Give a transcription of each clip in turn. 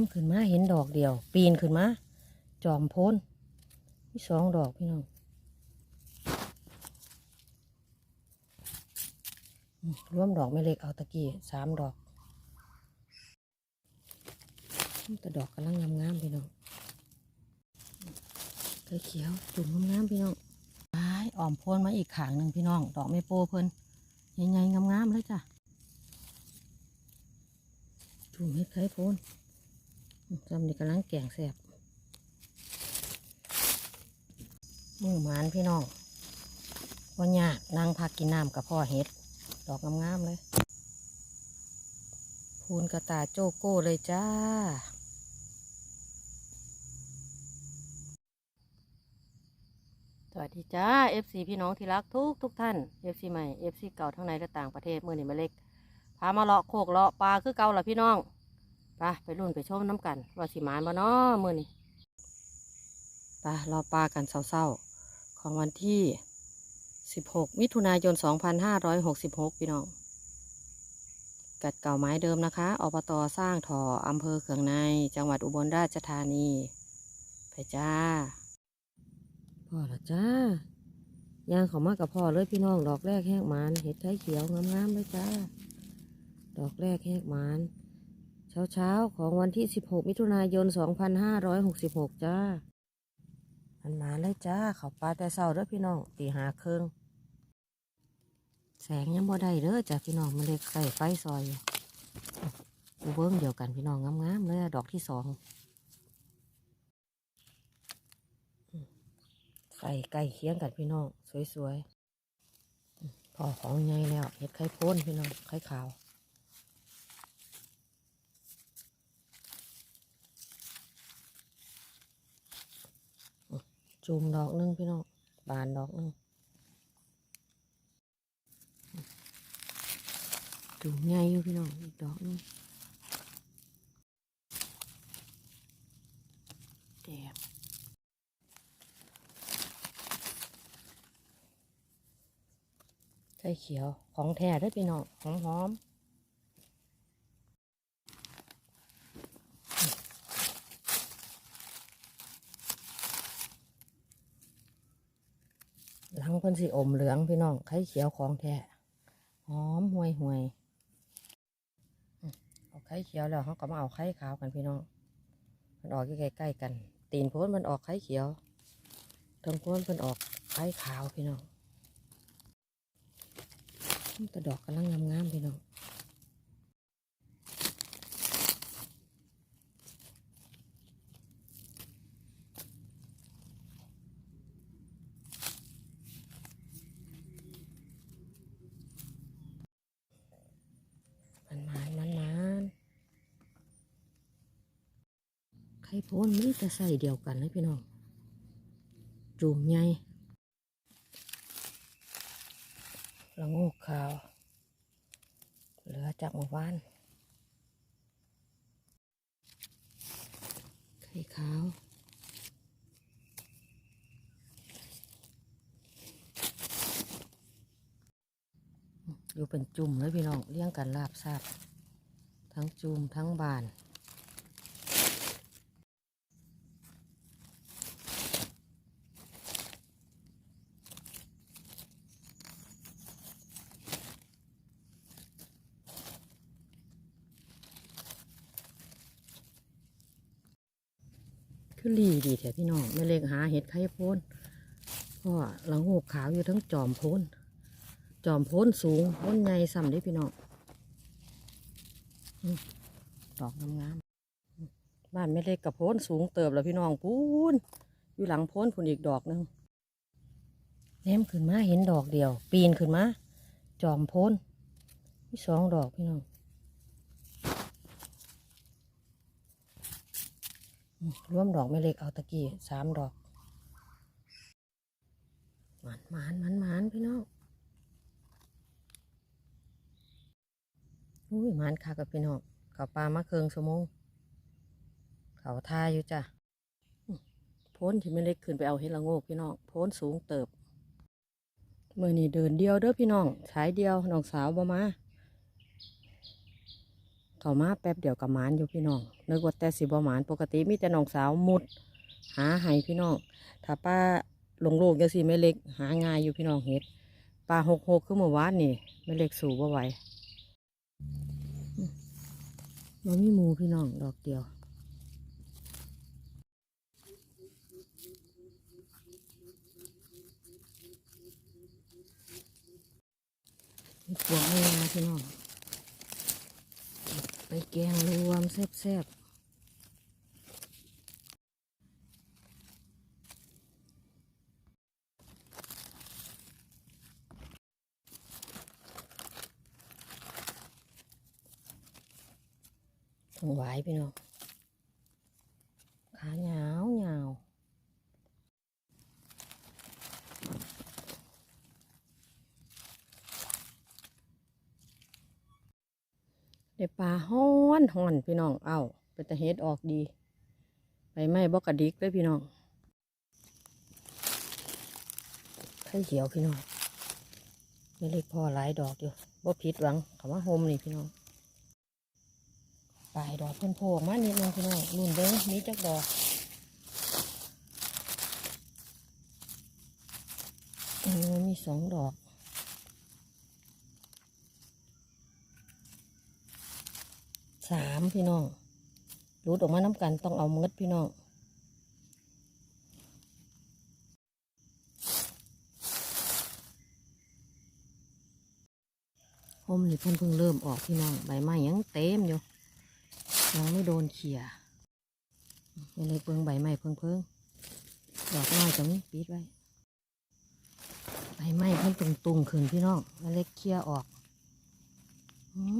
มขึ้นมาเห็นดอกเดียว ปีนขึ้นมา จอมพ้นมีสองดอกพี่น้องรวมดอกไม่เล็กเอาตะกี้สามดอกแต่ดอกกำลังงามๆพี่น้องไข่เขียวจุ่มงามๆพี่น้องไปอ่อมพ้นมาอีกขางหนึ่งพี่น้อง ดอกไม่โปเพิ่นใหญ่ๆงามๆเลยจ้ะจุ่มเฮ็ดไข่พ้น จำนี่กำลังแกงแสบมือหมานพี่น้องว่ายากนั่งพักกินน้ำกับพ่อเห็ด ดอกงามๆเลยพูนกระตาโจโก้เลยจ้าสวัสดีจ้า FC พี่น้องที่รักทุกทุกท่าน FC ใหม่ FC เก่าทั้งในและต่างประเทศเมื่อนี่มาเล็กพามาเลาะโคกเลาะปลาคือเก่าละพี่น้อง ปไปรุ่นไปชมน้ำกัน ว่าสิหมานบ่เนาะมือนี้ไปรอปลากันเศร้าๆ ของวันที่ 16 มิถุนายน 2566 พี่น้อง กัดเก่าไม้เดิมนะคะ อบตสร้างถออำเภอเขืองใน จังหวัดอุบลราชธานี ไปจ้า พ่อละจ้า ย่างเขามากกับพ่อเลยพี่น้อง ดอกแรกแหกหมานเห็ดไข่เขียวงามๆเลยจ้า ดอกแรกแหกหมาน เช้าเช้าๆของวันที่ 16 มิถุนายน 2566 จ้า มันมาเลยจ้า เขาปลาแต่เช้าเด้อพี่น้องตีหาเครื่องแสงยังบ่ได้เด้อจ้ะพี่น้องมันเลยใส่ไฟซอยอยู่อูเบิ้งเดียวกันพี่น้องงามๆเลยดอกที่สองอืมไฟใกล้เคียงกันพี่น้อง สวยๆพอของใหญ่แล้วเห็ดไข่พ้นพี่น้องไข่ขาว จูมดอกนึงพี่น้องบานดอกนึงจูมใหญ่อยู่พี่น้องอีกดอกนึงแดบไข่เขียวของแท้เด้วยพี่น้องหอมหอม หลังเพิ่นสีอมเหลืองพี่น้องไข่เขียวของแท้หอมห่วยห่วยอืมเอาไข่เขียวแล้วเขาก็มาเอาไข่ขาวกันพี่น้อง มันออกใกล้ๆกัน ตีนโพ้นมันออกไข่เขียวทางโพ้นมันออกไข่ขาวพี่น้องต่ดอกกำลังงามๆพี่น้อง มันมานมันมานไข่โพ้นมีแต่ใส่เดียวกันเลยพี่น้อง จุ่มใหญ่ละโงูขาว เหลือจากเมื่อวาน ไข่ขาวอยู่เป็นจุ่มเลยพี่น้องเลี้ยงกันลาบซาบทั้งจุ่มทั้งบาน คือลีดีแถวพี่น้องไม่เล็กหาเห็ดไข่โพ้นเพราะว่าหลังหูกขาวอยู่ทั้งจอมโพ้น จอมโพ้นสูงโพ้นใหญ่ซ้ำด้พี่น้องดอกงามๆบ้านไม่เล็กกับโพ้นสูงเติบแล้วพี่น้องพูนอยู่หลังโพ้นผุนอีกดอกหนึงแนมขึ้นมาเห็นดอกเดียว ปีนขึ้นมาจอมโพ้นมีสองดอกพี่น้องอืม รวมดอกไม่เล็กเอาตะกี้สามดอกหมันหมันหมันหมันพี่น้องอุ้ยหมันค่ะกับพี่น้องเขาปลามาเคืองสมงเขาทาอยู่จ้ะโพ้นที่ไม่เล็กขึ้นไปเอาเห็ดละโงกพี่น้องโพ้นสูงเติบเมื่อนี้เดินเดียวเด้อพี่น้องสายเดียวน้องสาวบ่มา เข้ามาแป๊บเดียวกับหมานอยู่พี่น้องนึกว่าแต่สิบหมานปกติมีแต่น้องสาวมุด หาให้พี่น้องถ้าป้าลงโลกยังสิไม่เล็กหาง่ายอยู่พี่น้องเฮ็ดปลาหกหกคือเมื่อวานนี่ไม่เล็กสูบ่ไหวมันมีหมูพี่น้องดอกเดียวมีพวงไม่ยาพี่น้อง ไปแกงรวมแซ่บๆถึงไหวายพี่น้องขาเหงาวเหงาวได้ปลาฮ้อ นฮ้อนพี่น้องเอ้าเป็นตะเฮ็ดออกดีไปไม่บอกกระดิกเลยพี่น้องไข่เขียวพี่น้องไม่เล็กพอหลายดอกอยู่บ่ผิดหวังคำว่าโฮมนี่พี่น้องปลายดอกเพิ่นโผล่มานิดนึงพี่น้องรุ่นเบิ้งมีจักดอกอมีสองดอก สามพี่น้องรูดออกมาน้ำกันต้องเอาเมดพี่น้องหมนี่เพิ่นเพิ่งเริ่มออกพี่น้องใบไม้ยังเต็มอยู่ยังไม่โดนเขี่ยยังเลยเปิงใบไม้เพิ่งเพิ่งดอกน้อยจะมีปิดไว้ใบไม้เพิ่นตุงตุงๆขึ้นพี่น้องเล็กเขี่ยออก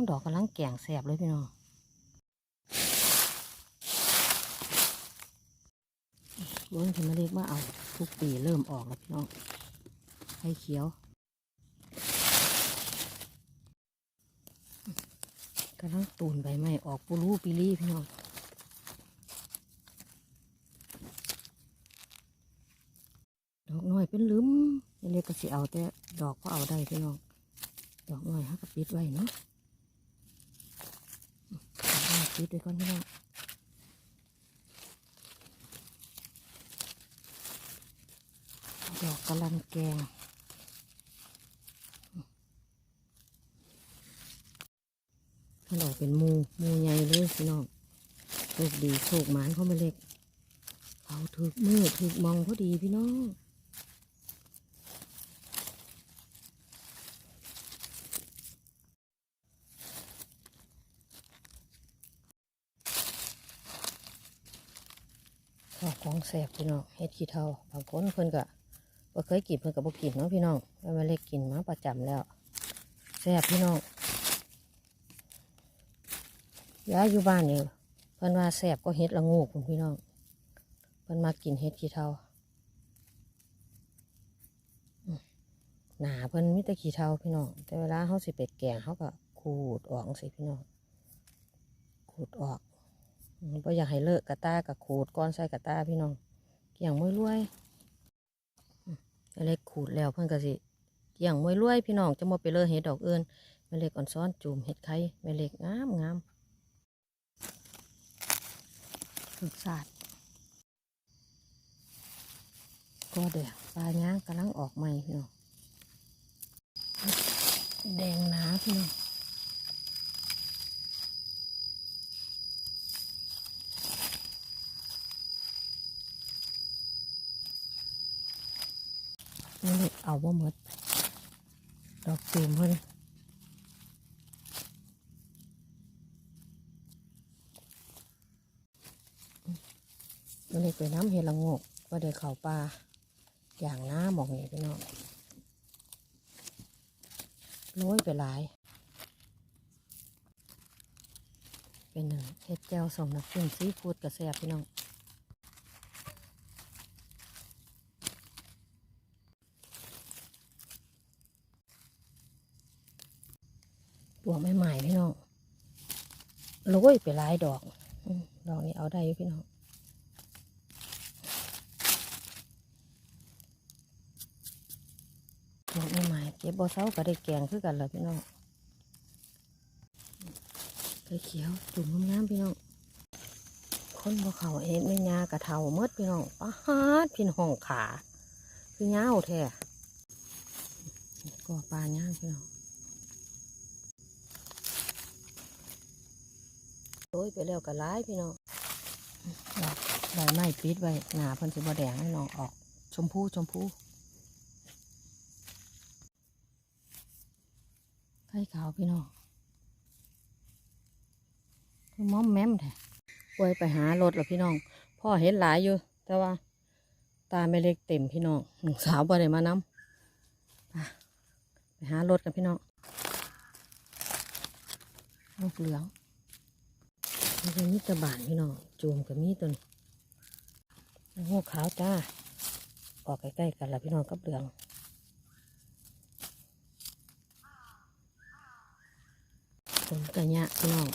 ดอกกำลังแก่งแสบเลยพี่น้อง เบิ้งที่มาเล็กว่าเอาทุกปีเริ่มออกแล้วพี่น้องให้เขียวกำลังตูนใบไม้ออกปูรูปีรีพี่น้องดอกน้อยเป็นลืมเล็กก็สิเอาแต่ดอกก็เอาได้พี่น้องดอกน้อยฮะก็ปิดไว้เนาะดอกน้อยปิดไว้ก่อนพี่น้อง ดอกกระหลันแกงมันออกเป็นมูมูใหญ่เลยพี่น้องโชคดีโชคหมานเข้ามาเล็กเอาถึกมือถึกมองพอดีพี่น้องข้าวของแสบพี่น้องเฮ็ดขี้เทาบางคนเพิ่นก็ บ่เคยกินเพิ่นก็บ่กินเนาะพี่น้องแล้วมาเล็กกินมาประจำแล้วแสบพี่น้องย้ายอยู่บ้านนี่เพิ่นว่าแสบก็เฮ็ดละงูคุณพี่น้องเพิ่นมากินเฮ็ดขี้เทาหนาเพิ่นมีแต่ขี้เทาพี่น้องแต่เวลาเขาสิเป็ดแกงเขาก็ขูดออกสิพี่น้องขูดออกเพราะอยากให้เลอะกระตากับขูดก้อนใส่กระตาพี่น้องเกี่ยงมวยรวย เล็กขูดแล้วเพิ่นก็สิอย่างมวยรวยพี่น้องจะมาไปเลอะเห็ดดอกเอื้นแม่เล็กอ่อนซ้อนจูมเห็ดไข่แม่เล็กงามงามรสชาดก็แดงปลาย่างกำลังออกใหม่พี่น้องแดงหนาพี่น้องนี่ เอาบ่หมดดอกตูมเพิ่นมันเลยไปน้ำเห็ดละโงกว่าเดี๋ยวเขาปลาอย่างน้าหมองนี่พี่น้องโรยไปหลาย เป็นหนึ่งเห็ดแจ่วสมน้ำจิ้มซีฟู้ดกระแซบพี่น้องปวกใหม่ๆพี่น้อง โรยไปหลายดอกดอกนี้เอาได้อยู่พี่น้องดอกใหม่เก็บบ่เซาก็ได้แกงคือกันเลยพี่น้องไข่เขียวจุ่มงามๆพี่น้องคนบ่เขาเห็นไม่ยากระเทาเมดพี่น้องปาฮาดพี่น้องขา คือเงาแท้ก็ปลาย่างพี่น้อง โอ้ยไปแล้วก็ร้ายพี่น้องใบไม้ปิดไว้หนาพิ่นสิบ่แดงให้น้องออก ชมพูชมพูไข่ขาวพี่น้องม้อมแม้มแท้ไว้ไปหารถแล้วพี่น้อง พ่อเห็นหลายอยู่ แต่ว่า ตาไม่เล็กเต็มพี่น้องหนุ่งสาวบ่ได้มานำไปไปหารถกันพี่น้องลูกเหลือง นี่เป็นมิตรบานพี่น้องจูมกับมีตัวนี้งูขาวจ้าออกใกล้ๆกันละพี่น้องกับเหลืองผมกระยะพี่น้อง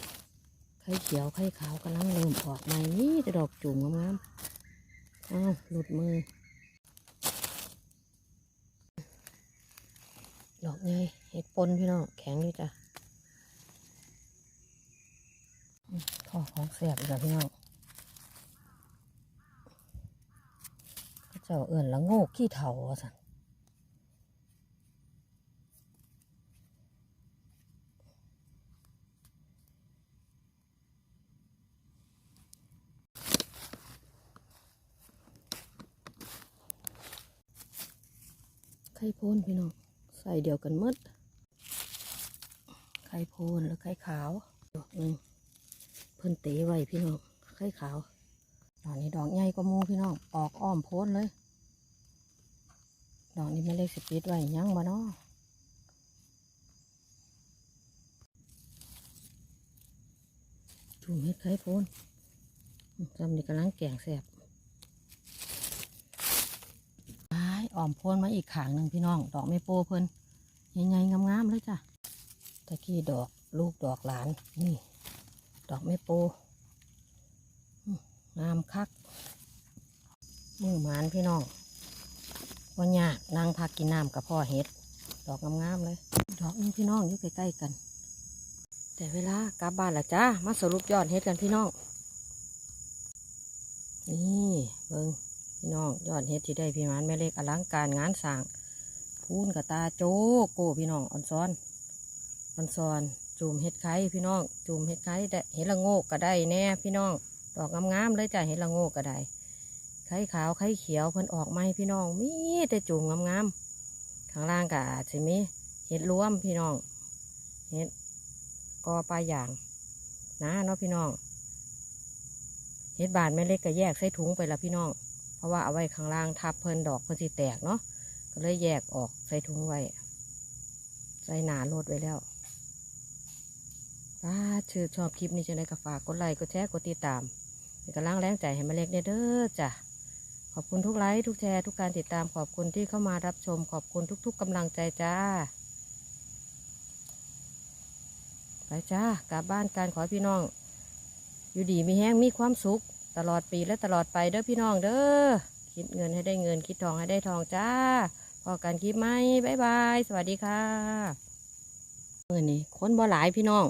ไข่เขียวไข่ขาวกำลังเริ่มออกใหม่นี่จะดอกจุ่มงามๆอ้าวหลุดมือ ดอกไงเห็ดปนพี่น้องแข็งอยู่จ้ะอืม ข้อของแสบอีกแล้วพี่น้องเจ้าเอื่นละโงกขี้เถาว่าสันไข่โพนพี่น้องใส่เดียวกันมดไข่โพนแล้วไข่ขาวหนึ่ง เพิ่นเตะไว้พี่น้องไข่ขาวดอกนี้ดอกใหญ่ก็มูพี่น้องออกอ้อมโพนเลย ดอกนี้ไม่เล็กสปิดไว้ยังบ่เนาะจุ่มเฮ็ดไข่โพนจำนี่กำลังแกงแสบไอ้อ่อมโพนมาอีกขางหนึ่งพี่น้อง ดอกไม่โปเพิ่นใหญ่ๆงามๆเลยจ้ะตะกี้ดอกลูกดอกหลานนี่ ดอกไม่ปอืมงามคัก มือหมานพี่น้องวันยากนางพักกินน้ำกับพ่อเห็ด ดอกงามๆเลย ดอกนึงพี่น้องอยู่ใกล้ๆกัน แต่เวลากลับบ้านละจ้า มาสรุปยอดเห็ดกันพี่น้อง นี่เบิงพี่น้องยอดเฮ็ดที่ได้พี่หมานแม่เล็กอลังการงานสร้างพูนกับตาโจโก้พี่น้องอ่อนซ้อนอ่อนซ้อน จูมเฮ็ดไข่พี่น้องจูมเฮ็ดไข่ได้เห็ดละโงกก็ได้แน่พี่น้อง ดอกงามๆเลยจ้ะเห็ดละโงกก็ได้ ไข่ขาวไข่เขียวเพิ่นออกไหมพี่น้อง มีแต่จูมงามๆ ข้างล่างก็อาจจะมีเห็ดรวมพี่น้อง เห็ดกอปลาอย่างนะเนาะพี่น้อง เห็ดบานแม่เล็กก็แยกใส่ถุงไปละพี่น้อง เพราะว่าเอาไว้ข้างล่างทับเพิ่นดอกเพิ่นสิแตกเนาะ ก็เลยแยกออกใส่ถุงไว้ ใส่หนาโลดไว้แล้ว ถ้าชื่อชอบคลิปนี้จะได้ก็ฝากกดไลค์กดแชร์กดติดตามเป็นกำลังแรงใจให้มาเล็กเด้อจ้ะขอบคุณทุกไลค์ทุกแชร์ทุกการติดตามขอบคุณที่เข้ามารับชมขอบคุณทุก ๆกำลังใจจ้าไปจ้ากลับบ้านการขอพี่น้อง อยู่ดีมีแห้งมีความสุข ตลอดปีและตลอดไปเด้อพี่น้องเด้อคิดเงินให้ได้เงินคิดทองให้ได้ทองจ้าพอกันคลิปไหมบ๊ายบาย สวัสดีค่ะเมื่อนี้คนบ่หลายพี่น้อง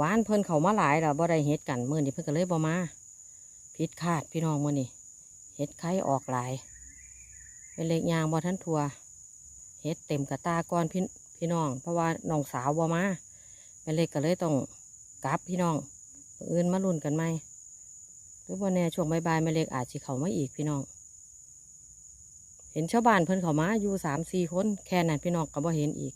วานเพิ่นเขามาหลายแล้วบ่ได้เฮ็ดกันเมื่อนี้เพิ่นก็เลยบ่มาผิดคาดพี่น้องเมื่อนี้เฮ็ดไข่ออกหลาย เป็นเล็กยางบ่ทันทัวเฮ็ดเต็มกระตาก่อนพี่พี่น้อง เพราะว่าน้องสาวบ่มาเป็นเล็กก็เลยต้องกลับพี่น้องอื่นมาลุ้นกันไหมหรือว่าแน่ช่วงบ่ายๆแม่เล็กอาจสิเขามาอีกพี่น้อง เห็นชาวบ้านเพิ่นเขามาอยู่สามสี่คนแค่นั้นพี่น้องก็บ่เห็นอีก